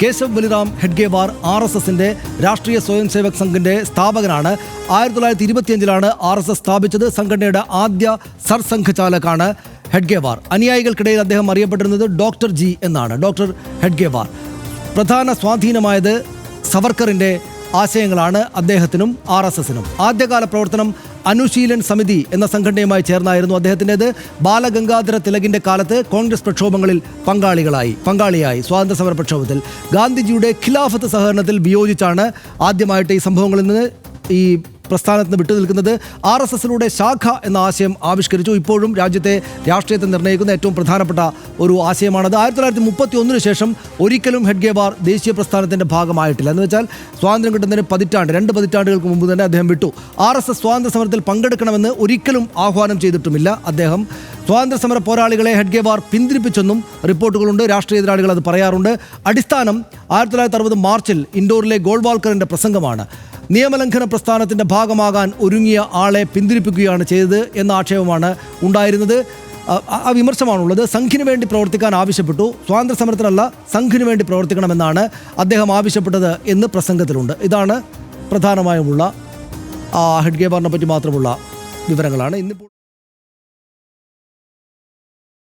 Keshav Baliram Hedgewar R S എസിന്റെ രാഷ്ട്രീയ സ്വയം സേവക് സംഘിന്റെ സ്ഥാപകനാണ്. ആയിരത്തി തൊള്ളായിരത്തി ഇരുപത്തിയഞ്ചിലാണ് ആർ എസ് എസ് സ്ഥാപിച്ചത്. സംഘടനയുടെ ആദ്യ സർസംഘചാലകാണ് ഹെഡ്ഗേവാർ. അനുയായികൾക്കിടയിൽ അദ്ദേഹം അറിയപ്പെട്ടിരുന്നത് ഡോക്ടർ ജി എന്നാണ്. ഡോക്ടർ ഹെഡ്ഗേവാർ. പ്രധാന സ്വാധീനമായത് സവർക്കറിന്റെ ആശയങ്ങളാണ് അദ്ദേഹത്തിനും ആർ എസ് എസിനും. ആദ്യകാല പ്രവർത്തനം അനുശീലൻ സമിതി എന്ന സംഘടനയുമായി ചേർന്നായിരുന്നു അദ്ദേഹത്തിന്റെത്. ബാലഗംഗാധര തിലകിന്റെ കാലത്ത് കോൺഗ്രസ് പ്രക്ഷോഭങ്ങളിൽ പങ്കാളികളായി പങ്കാളിയായി സ്വാതന്ത്ര്യ സമര പ്രക്ഷോഭത്തിൽ. ഗാന്ധിജിയുടെ ഖിലാഫത്ത് സഹകരണത്തിൽ വിയോജിച്ചാണ് ആദ്യമായിട്ട് ഈ സംഭവങ്ങളിൽ നിന്ന് ഈ പ്രസ്ഥാനത്ത് നിന്ന് വിട്ടുനിൽക്കുന്നത് ആർ എസ് എസിലൂടെ ശാഖ എന്ന ആശയം ആവിഷ്കരിച്ചു. ഇപ്പോഴും രാജ്യത്തെ രാഷ്ട്രീയത്തെ നിർണയിക്കുന്ന ഏറ്റവും പ്രധാനപ്പെട്ട ഒരു ആശയമാണത്. ആയിരത്തി തൊള്ളായിരത്തി മുപ്പത്തി ഒന്നിന് ശേഷം ഒരിക്കലും ഹെഡ്ഗേവാർ ദേശീയ പ്രസ്ഥാനത്തിന്റെ ഭാഗമായിട്ടില്ല. എന്ന് വെച്ചാൽ സ്വാതന്ത്ര്യം കിട്ടുന്നതിന് പതിറ്റാണ്ട് രണ്ട് പതിറ്റാണ്ടുകൾക്ക് മുമ്പ് തന്നെ അദ്ദേഹം വിട്ടു. ആർ എസ് എസ് സ്വാതന്ത്ര്യ സമരത്തിൽ പങ്കെടുക്കണമെന്ന് ഒരിക്കലും ആഹ്വാനം ചെയ്തിട്ടുമില്ല അദ്ദേഹം. സ്വാതന്ത്ര്യ സമര പോരാളികളെ ഹെഡ്ഗേവാർ പിന്തിരിപ്പിച്ചെന്നും റിപ്പോർട്ടുകളുണ്ട്. രാഷ്ട്രീയ എതിരാളികൾ അത് പറയാറുണ്ട്. അടിസ്ഥാനം ആയിരത്തി തൊള്ളായിരത്തി അറുപത് മാർച്ചിൽ ഇൻഡോറിലെ ഗോൾവാൾക്കറിന്റെ പ്രസംഗമാണ്. നിയമലംഘന പ്രസ്ഥാനത്തിന്റെ ഭാഗമാകാൻ ഒരുങ്ങിയ ആളെ പിന്തിരിപ്പിക്കുകയാണ് ചെയ്തത് എന്ന ആക്ഷേപമാണ് ഉണ്ടായിരുന്നത്. ആ- വിമർശമാണുള്ളത് സംഘിനു വേണ്ടി പ്രവർത്തിക്കാൻ ആവശ്യപ്പെട്ടു. സ്വാതന്ത്ര്യ സമരത്തിനല്ല സംഘിനു വേണ്ടി പ്രവർത്തിക്കണമെന്നാണ് അദ്ദേഹം ആവശ്യപ്പെട്ടത് എന്ന് പ്രസംഗത്തിലുണ്ട്. ഇതാണ് പ്രധാനമായുമുള്ള ആ ഹെഡ്ഗേബാറിനെ പറ്റി മാത്രമുള്ള വിവരങ്ങളാണ്. ഇന്നിപ്പോൾ